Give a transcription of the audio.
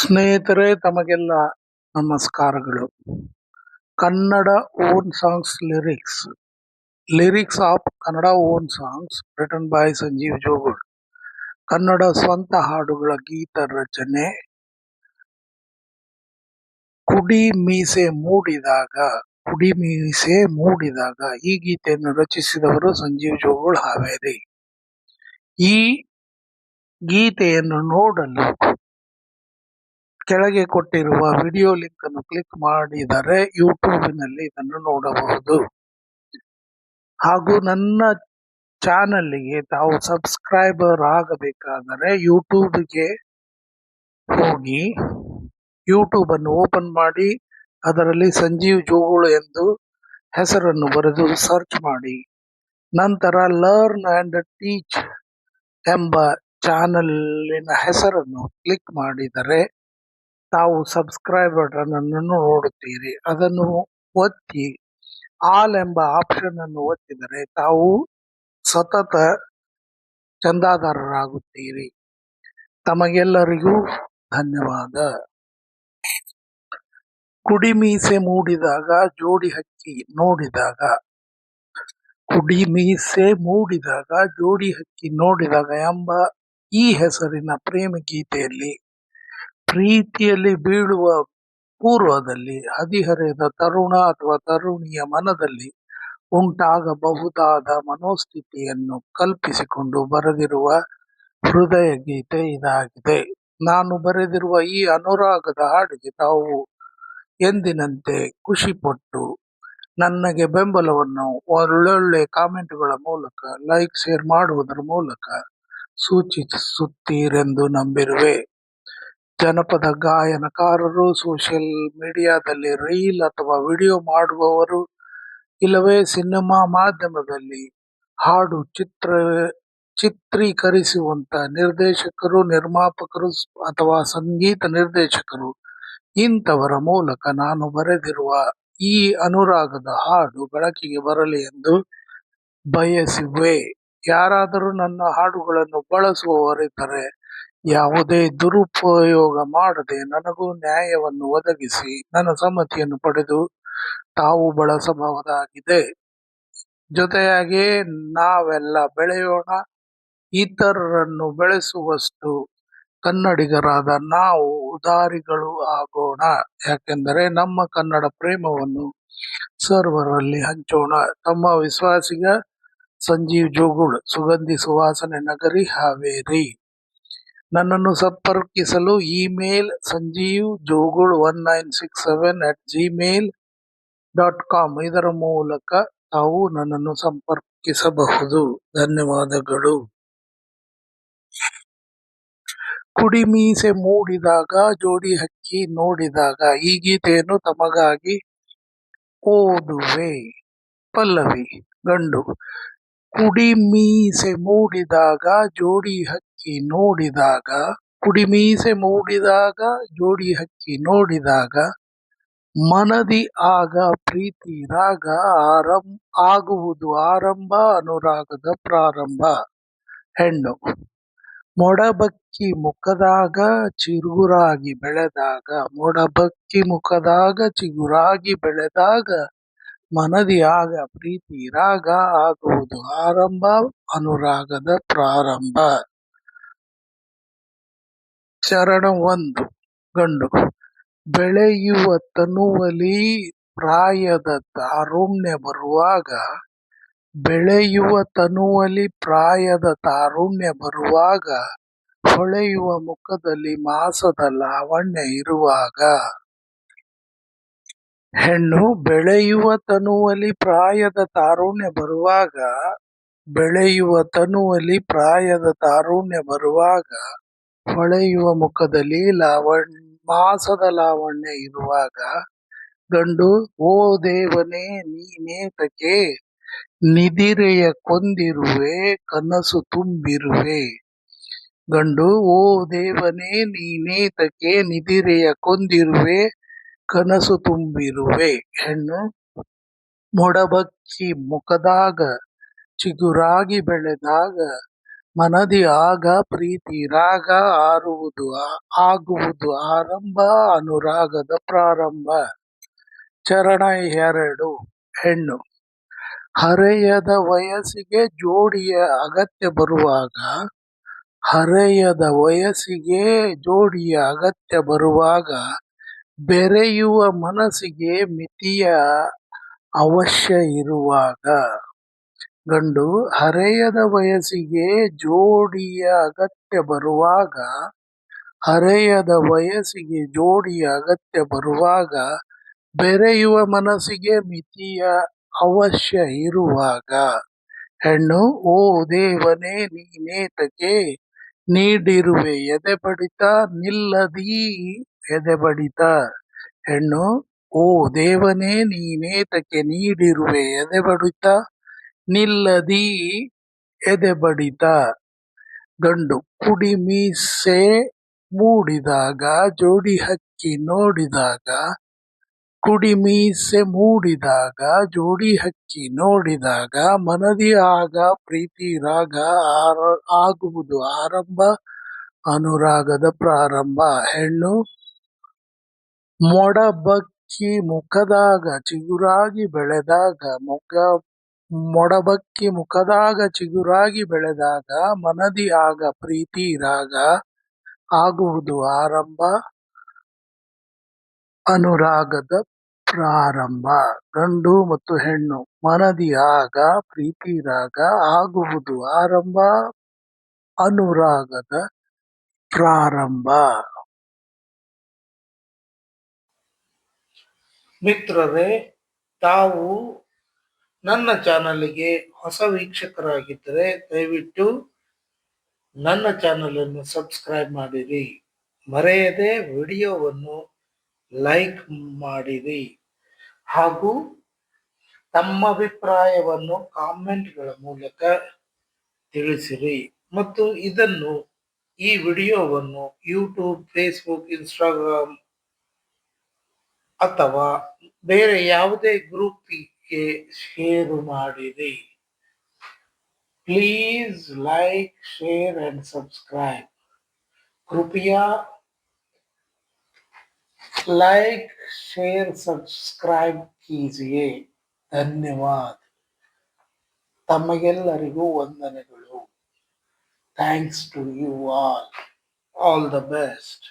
ಸ್ನೇಹಿತರೆ, ತಮಗೆಲ್ಲ ನಮಸ್ಕಾರಗಳು. Kannada own songs lyrics. Lyrics of Kannada own songs written by Sanjeev Jogul. Kannada ಸ್ವಂತ ಹಾಡುಗಳ ಗೀತ ರಚನೆ. ಕುಡಿ ಮೀಸೆ ಮೂಡಿದಾಗ, ಕುಡಿ ಮೀಸೆ ಮೂಡಿದಾಗ ಈ ಗೀತೆಯನ್ನು ರಚಿಸಿದವರು ಸಂಜೀವ್ ಜೋಗುಳ್ ಹಾವೇರಿ. ಈ ಗೀತೆಯನ್ನು ನೋಡಲು ಕೆಳಗೆ ಕೊಟ್ಟಿರುವ ವಿಡಿಯೋ ಲಿಂಕ್ ಅನ್ನು ಕ್ಲಿಕ್ ಮಾಡಿದರೆ ಯೂಟ್ಯೂಬಿನಲ್ಲಿ ಇದನ್ನು ನೋಡಬಹುದು. ಹಾಗೂ ನನ್ನ ಚಾನಲ್ಗೆ ತಾವು ಸಬ್ಸ್ಕ್ರೈಬರ್ ಆಗಬೇಕಾದರೆ ಯೂಟ್ಯೂಬ್ಗೆ ಹೋಗಿ ಯೂಟ್ಯೂಬ್ ಅನ್ನು ಓಪನ್ ಮಾಡಿ, ಅದರಲ್ಲಿ ಸಂಜೀವ್ ಜೋಗುಳು ಎಂದು ಹೆಸರನ್ನು ಬರೆದು ಸರ್ಚ್ ಮಾಡಿ. ನಂತರ ಲರ್ನ್ ಅಂಡ್ ಟೀಚ್ ಎಂಬ ಚಾನಲಿನ ಹೆಸರನ್ನು ಕ್ಲಿಕ್ ಮಾಡಿದರೆ ತಾವು ಸಬ್ಸ್ಕ್ರೈಬ್ ಅನ್ನು ನೋಡುತ್ತೀರಿ. ಅದನ್ನು ಒತ್ತಿ, ಆಲ್ ಎಂಬ ಆಪ್ಷನ್ ಅನ್ನು ಒತ್ತಿದರೆ ತಾವು ಸತತ ಚಂದಾದಾರರಾಗುತ್ತೀರಿ. ತಮಗೆಲ್ಲರಿಗೂ ಧನ್ಯವಾದ. ಕುಡಿಮೀಸೆ ಮೂಡಿದಾಗ ಜೋಡಿ ಹಕ್ಕಿ ನೋಡಿದಾಗ ಕುಡಿ ಮೀಸೆ ಮೂಡಿದಾಗ ಜೋಡಿ ಹಕ್ಕಿ ನೋಡಿದಾಗ ಎಂಬ ಈ ಹೆಸರಿನ ಪ್ರೇಮ ಗೀತೆಯಲ್ಲಿ ಪ್ರೀತಿಯಲ್ಲಿ ಬೀಳುವ ಪೂರ್ವದಲ್ಲಿ ಹದಿಹರೆಯದ ತರುಣ ಅಥವಾ ತರುಣಿಯ ಮನದಲ್ಲಿ ಉಂಟಾಗಬಹುದಾದ ಮನೋಸ್ಥಿತಿಯನ್ನು ಕಲ್ಪಿಸಿಕೊಂಡು ಬರೆದಿರುವ ಹೃದಯ ಗೀತೆ ಇದಾಗಿದೆ. ನಾನು ಬರೆದಿರುವ ಈ ಅನುರಾಗದ ಹಾಡಿಗೆ ತಾವು ಎಂದಿನಂತೆ ಖುಷಿಪಟ್ಟು ನನಗೆ ಬೆಂಬಲವನ್ನು ಒಳ್ಳೊಳ್ಳೆ ಕಾಮೆಂಟ್ಗಳ ಮೂಲಕ, ಲೈಕ್, ಶೇರ್ ಮಾಡುವುದರ ಮೂಲಕ ಸೂಚಿಸುತ್ತೀರೆಂದು ನಂಬಿರುವೆ. ಜನಪದ ಗಾಯನಕಾರರು ಸೋಷಿಯಲ್ ಮೀಡಿಯಾದಲ್ಲಿ ರೀಲ್ ಅಥವಾ ವಿಡಿಯೋ ಮಾಡುವವರು, ಇಲ್ಲವೇ ಸಿನಿಮಾ ಮಾಧ್ಯಮದಲ್ಲಿ ಹಾಡು ಚಿತ್ರ, ಚಿತ್ರೀಕರಿಸುವಂತ ನಿರ್ದೇಶಕರು, ನಿರ್ಮಾಪಕರು ಅಥವಾ ಸಂಗೀತ ನಿರ್ದೇಶಕರು, ಇಂಥವರ ಮೂಲಕ ನಾನು ಬರೆದಿರುವ ಈ ಅನುರಾಗದ ಹಾಡು ಬೆಳಕಿಗೆ ಬರಲಿ ಎಂದು ಬಯಸುವೆ. ಯಾರಾದರೂ ನನ್ನ ಹಾಡುಗಳನ್ನು ಬಳಸುವವರಿದ್ದರೆ ಯಾವುದೇ ದುರುಪಯೋಗ ಮಾಡದೆ ನನಗೂ ನ್ಯಾಯವನ್ನು ಒದಗಿಸಿ ನನ್ನ ಸಮ್ಮತಿಯನ್ನು ಪಡೆದು ತಾವು ಬಳಸಬಹುದಾಗಿದೆ. ಜೊತೆಯಾಗಿ ನಾವೆಲ್ಲ ಬೆಳೆಯೋಣ. ಇತರರನ್ನು ಬೆಳೆಸುವಷ್ಟು ಕನ್ನಡಿಗರಾದ ನಾವು ಉದಾರಿಗಳು ಆಗೋಣ. ಯಾಕೆಂದರೆ ನಮ್ಮ ಕನ್ನಡ ಪ್ರೇಮವನ್ನು ಸರ್ವರಲ್ಲಿ ಹಂಚೋಣ. ತಮ್ಮ ವಿಶ್ವಾಸಿಗ ಸಂಜೀವ್ ಜೋಗುಳ್ ಸುಗಂಧಿ ಸುವಾಸನೆ ನಗರಿ ಹಾವೇರಿ. ನನ್ನನ್ನು ಸಂಪರ್ಕಿಸಲು email Sanjeev Jogul one nine six seven at Gmail dot com. ಇದರ ಮೂಲಕ ತಾವು ನನ್ನನ್ನು ಸಂಪರ್ಕಿಸಬಹುದು. ಧನ್ಯವಾದಗಳು. ಕುಡಿಮೀಸೆ ಮೂಡಿದಾಗ, ಜೋಡಿ ಹಕ್ಕಿ ನೋಡಿದಾಗ, ಈ ಗೀತೆಯನ್ನು ತಮಗಾಗಿ ಓದುವೆ. ಪಲ್ಲವಿ ಗಂಡು. ಕುಡಿಮೀಸೆ ಮೂಡಿದಾಗ, ಜೋಡಿ ಹಕ್ಕಿ ನೋಡಿದಾಗ, ಕುಡಿಮೀಸೆ ಮೂಡಿದಾಗ, ಜೋಡಿ ಹಕ್ಕಿ ನೋಡಿದಾಗ, ಮನದಿ ಆಗ, ಪ್ರೀತಿ ರಾಗ ಆರಂ, ಆಗುವುದು ಆರಂಭ, ಅನುರಾಗದ ಪ್ರಾರಂಭ. ಹೆಣ್ಣು, ಮೊಡಬಕ್ಕಿ ಮುಖದಾಗ, ಚಿಗುರಾಗಿ ಬೆಳೆದಾಗ, ಮೊಡಬಕ್ಕಿ ಮುಖದಾಗ, ಚಿಗುರಾಗಿ ಬೆಳೆದಾಗ, ಮನದಿ ಆಗ, ಪ್ರೀತಿ ರಾಗ ಆಗುವುದು ಆರಂಭ, ಅನುರಾಗದ ಪ್ರಾರಂಭ. ಚರಣ ಒಂದು ಗಂಡು. ಬೆಳೆಯುವ ತನುವಲಿ ಪ್ರಾಯದ ತಾರುಣ್ಯ ಬರುವಾಗ, ಬೆಳೆಯುವ ತನುವಲಿ ಪ್ರಾಯದ ತಾರುಣ್ಯ ಬರುವಾಗ, ಹೊಳೆಯುವ ಮುಖದಲ್ಲಿ ಮಾಸದ ಲಾವಣ್ಯ ಇರುವಾಗ. ಹೆಣ್ಣು ಬೆಳೆಯುವ ತನುವಲಿ ಪ್ರಾಯದ ತಾರುಣ್ಯ ಬರುವಾಗ, ಬೆಳೆಯುವ ತನುವಲಿ ಪ್ರಾಯದ ತಾರುಣ್ಯ ಬರುವಾಗ ಹೊಳೆಯುವ ಮುಖದಲ್ಲಿ ಲಾವಣ್, ಮಾಸದ ಲಾವಣ್ಯ ಇರುವಾಗ ಗಂಡು, ಓ ದೇವನೇ ನೀನೇತಕೆ ನಿದಿರೆಯ ಕೊಂದಿರುವೆ, ಕನಸು ತುಂಬಿರುವೆ. ಗಂಡು, ಓ ದೇವನೇ ನೀನೇತಕೆ ನಿದಿರೆಯ ಕೊಂದಿರುವೆ, ಕನಸು ತುಂಬಿರುವೆ. ಹೆಣ್ಣು ಮೊಡಬಚ್ಚಿ ಮುಖದಾಗ, ಚಿಗುರಾಗಿ ಬೆಳೆದಾಗ ಮನದಿ ಆಗ ಪ್ರೀತಿ, ರಾಗ ಆರುವುದು ಆಗುವುದು ಆರಂಭ, ಅನುರಾಗದ ಪ್ರಾರಂಭ. ಚರಣ ಎರಡು, ಹೆಣ್ಣು. ಹರೆಯದ ವಯಸ್ಸಿಗೆ ಜೋಡಿಯ ಅಗತ್ಯ ಬರುವಾಗ, ಹರೆಯದ ವಯಸ್ಸಿಗೆ ಜೋಡಿಯ ಅಗತ್ಯ ಬರುವಾಗ, ಬೆರೆಯುವ ಮನಸ್ಸಿಗೆ ಮಿತಿಯ ಅವಶ್ಯ ಇರುವಾಗ. ಗಂಡು ಹರೆಯದ ವಯಸ್ಸಿಗೆ ಜೋಡಿಯ ಅಗತ್ಯ ಬರುವಾಗ, ಹರೆಯದ ವಯಸ್ಸಿಗೆ ಜೋಡಿಯ ಅಗತ್ಯ ಬರುವಾಗ, ಬೆರೆಯುವ ಮನಸ್ಸಿಗೆ ಮಿತಿಯ ಅವಶ್ಯ ಇರುವಾಗ. ಹೆಣ್ಣು, ಓ ದೇವನೇ ನೀನೇತಕ್ಕೆ ನೀಡಿರುವೆ ಎದೆ ಬಡಿತ ನಿಲ್ಲದಿ ಎದೆ ಬಡಿತ ಹೆಣ್ಣು, ಓ ದೇವನೇ ನೀನೇತಕ್ಕೆ ನೀಡಿರುವೆ ಎದೆ ಬಡಿತ ನಿಲ್ಲದಿ ಎದೆ ಬಡಿತ ಗಂಡು ಕುಡಿ ಮೀಸೆ ಮೂಡಿದಾಗ, ಜೋಡಿ ಹಕ್ಕಿ ನೋಡಿದಾಗ ಕುಡಿ ಮೀಸೆ ಮೂಡಿದಾಗ, ಜೋಡಿ ಹಕ್ಕಿ ನೋಡಿದಾಗ, ಮನದಿ ಆಗ, ಪ್ರೀತಿ ರಾಗ ಆರ- ಆಗುವುದು ಆರಂಭ, ಅನುರಾಗದ ಪ್ರಾರಂಭ. ಹೆಣ್ಣು ಮೊಡಬಕ್ಕಿ ಮುಖದಾಗ, ಚಿಗುರಾಗಿ ಬೆಳೆದಾಗ, ಮೊಗ ಮೊಡಬಕ್ಕಿ ಮುಖದಾಗ ಚಿಗುರಾಗಿ ಬೆಳೆದಾಗ ಮನದಿ ಆಗ ಪ್ರೀತಿ ರಾಗ ಆಗುವುದು ಆರಂಭ. ಅನುರಾಗದ ಪ್ರಾರಂಭ. ಗಂಡು ಮತ್ತು ಹೆಣ್ಣು ಮನದಿ ಆಗ ಪ್ರೀತಿ ರಾಗ ಆಗುವುದು ಆರಂಭ. ಅನುರಾಗದ ಪ್ರಾರಂಭ. ಮಿತ್ರರೇ, ತಾವು ನನ್ನ ಚಾನಲ್ಗೆ ಹೊಸ ವೀಕ್ಷಕರಾಗಿದ್ದರೆ ದಯವಿಟ್ಟು ನನ್ನ ಚಾನಲನ್ನು ಸಬ್ಸ್ಕ್ರೈಬ್ ಮಾಡಿರಿ. ಮರೆಯದೆ ವಿಡಿಯೋವನ್ನು ಲೈಕ್ ಮಾಡಿರಿ. ಹಾಗೂ ತಮ್ಮ ಅಭಿಪ್ರಾಯವನ್ನು ಕಾಮೆಂಟ್ಗಳ ಮೂಲಕ ತಿಳಿಸಿರಿ. ಮತ್ತು ಇದನ್ನು ಈ ವಿಡಿಯೋವನ್ನು ಯೂಟ್ಯೂಬ್, ಫೇಸ್ಬುಕ್, ಇನ್ಸ್ಟಾಗ್ರಾಮ್ ಅಥವಾ ಬೇರೆ ಯಾವುದೇ ಗ್ರೂಪಿಗೆ ಶೇರ್ ಮಾಡಿರಿ please like share and subscribe कृपया लाइक शेयर सब्सक्राइब कीजिए ಧನ್ಯವಾದ ತಮಗೆಲ್ಲರಿಗೂ ವಂದನೆಗಳು thanks to you all all the best